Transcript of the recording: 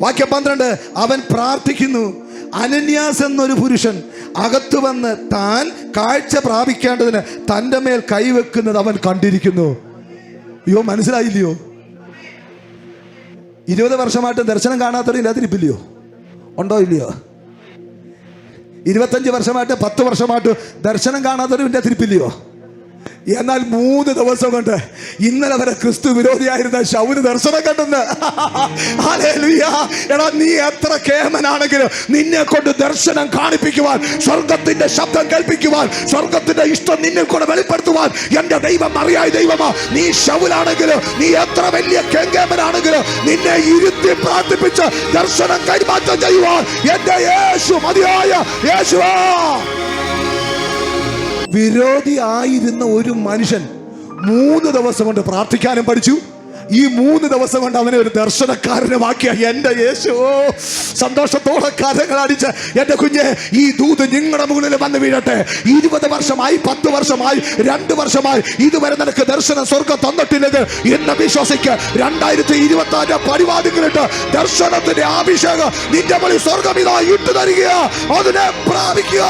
വാക്യം പന്ത്രണ്ട്. അവൻ പ്രാർത്ഥിക്കുന്നു. അനന്യാസ് എന്നൊരു പുരുഷൻ അകത്തു വന്ന് താൻ കാഴ്ച പ്രാപിക്കേണ്ടതിന് തന്റെ മേൽ കൈവെക്കുന്നത് അവൻ കണ്ടിരിക്കുന്നു. അയ്യോ മനസ്സിലായില്ലയോ? ഇരുപത് വർഷമായിട്ട് ദർശനം കാണാത്തവരും ഇല്ലാതിരിപ്പില്ലയോ ഉണ്ടോ ഇല്ലയോ? ഇരുപത്തഞ്ച് വർഷമായിട്ട് പത്ത് വർഷമായിട്ട് ദർശനം കാണാത്തവരും ഇല്ലാതിരിപ്പില്ലയോ എന്നാൽ മൂന്ന് ദിവസം കൊണ്ട് ഇന്നലെ വരെ ക്രിസ്തു വിരോധിയായിരുന്ന ശൗന് ദർശനം കണ്ടെന്ന്. എടാ നീ എത്ര കേമനാണെങ്കിലും നിന്നെ കൊണ്ട് ദർശനം കാണിപ്പിക്കുവാൻ സ്വർഗത്തിന്റെ ശബ്ദം കേൾപ്പിക്കുവാൻ സ്വർഗത്തിന്റെ ഇഷ്ടം നിന്നെ കൂടെ വെളിപ്പെടുത്തുവാൻ എന്റെ ദൈവം അറിയായ ദൈവമാ നീ ശൗലാണെങ്കിലും നീ എത്ര വലിയ കേമനാണെങ്കിലും നിന്നെ ഇരുത്തി പ്രാർത്ഥിപ്പിച്ച് ദർശനം കൈമാറ്റം ചെയ്യുവാൻ എന്റെ യേശു മതിയായ യേശുവാ വിരോധി ആയിരുന്ന ഒരു മനുഷ്യൻ മൂന്ന് ദിവസം കൊണ്ട് പ്രാർത്ഥിക്കാനും പഠിച്ചു. ഈ മൂന്ന് ദിവസം കൊണ്ട് അവനെ ഒരു ദർശനക്കാരനുമാക്കിയ എന്റെ യേശു. ഓ, സന്തോഷത്തോടെ അടിച്ച് എന്റെ കുഞ്ഞ് ഈ ദൂത് നിങ്ങളുടെ മുകളിൽ വന്ന് വീഴട്ടെ. ഇരുപത് വർഷമായി പത്ത് വർഷമായി രണ്ട് വർഷമായി ഇതുവരെ നിനക്ക് ദർശനം സ്വർഗം തന്നിട്ടില്ലെങ്കിൽ എന്ന് വിശ്വസിക്ക്. രണ്ടായിരത്തി ഇരുപത്തി ആറ് പരിപാടികളിട്ട് ദർശനത്തിന്റെ അഭിഷേകം നിന്റെ മുകളിൽ സ്വർഗം ഇതാ ഇട്ടു തരിക അതിനെ പ്രാപിക്കുക.